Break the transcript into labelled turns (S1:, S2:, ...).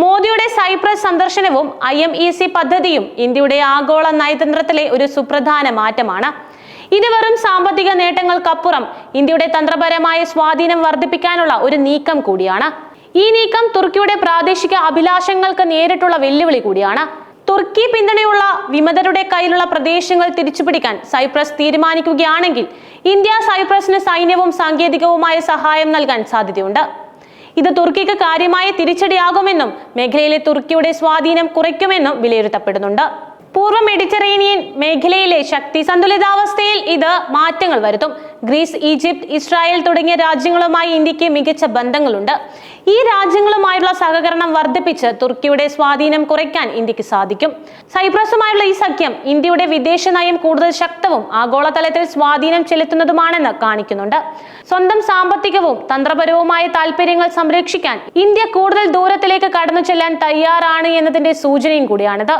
S1: മോദിയുടെ സൈപ്രസ് സന്ദർശനവും I M E C പദ്ധതിയും ഇന്ത്യയുടെ ആഗോള നയതന്ത്രത്തിലെ ഒരു സുപ്രധാന മാറ്റമാണ്. ഇത് വെറും സാമ്പത്തിക നേട്ടങ്ങൾക്കപ്പുറം ഇന്ത്യയുടെ തന്ത്രപരമായ സ്വാധീനം വർദ്ധിപ്പിക്കാനുള്ള ഒരു നീക്കം കൂടിയാണ്. ഈ നീക്കം തുർക്കിയുടെ പ്രാദേശിക അഭിലാഷങ്ങൾക്ക് നേരിട്ടുള്ള വെല്ലുവിളി കൂടിയാണ്. തുർക്കി പിന്തുണയുള്ള വിമതരുടെ കയ്യിലുള്ള പ്രദേശങ്ങൾ തിരിച്ചുപിടിക്കാൻ സൈപ്രസ് തീരുമാനിക്കുകയാണെങ്കിൽ ഇന്ത്യ സൈപ്രസിന് സൈന്യവും സാങ്കേതികവുമായ സഹായം നൽകാൻ സാധ്യതയുണ്ട്. ഇത് തുർക്കിക്ക് കാര്യമായ തിരിച്ചടിയാകുമെന്നും മേഖലയിലെ തുർക്കിയുടെ സ്വാധീനം കുറയ്ക്കുമെന്നും വിലയിരുത്തപ്പെടുന്നുണ്ട്. പൂർവ മെഡിറ്ററേനിയൻ മേഖലയിലെ ശക്തി സന്തുലിതാവസ്ഥയിൽ ഇത് മാറ്റങ്ങൾ വരുത്തും. ഗ്രീസ് ഈജിപ്ത് ഇസ്രായേൽ തുടങ്ങിയ രാജ്യങ്ങളുമായി ഇന്ത്യയ്ക്ക് മികച്ച ബന്ധങ്ങളുണ്ട്. ഈ രാജ്യങ്ങളുമായുള്ള സഹകരണം വർദ്ധിപ്പിച്ച് തുർക്കിയുടെ സ്വാധീനം കുറയ്ക്കാൻ ഇന്ത്യയ്ക്ക് സാധിക്കും. സൈപ്രസുമായുള്ള ഈ സഖ്യം ഇന്ത്യയുടെ വിദേശ നയം കൂടുതൽ ശക്തവും ആഗോളതലത്തിൽ സ്വാധീനം ചെലുത്തുന്നതുമാണെന്ന് കാണിക്കുന്നുണ്ട്. സ്വന്തം സാമ്പത്തികവും തന്ത്രപരവുമായ താല്പര്യങ്ങൾ സംരക്ഷിക്കാൻ ഇന്ത്യ കൂടുതൽ ദൂരത്തിലേക്ക് കടന്നു ചെല്ലാൻ തയ്യാറാണ് എന്നതിന്റെ സൂചനയും കൂടിയാണിത്.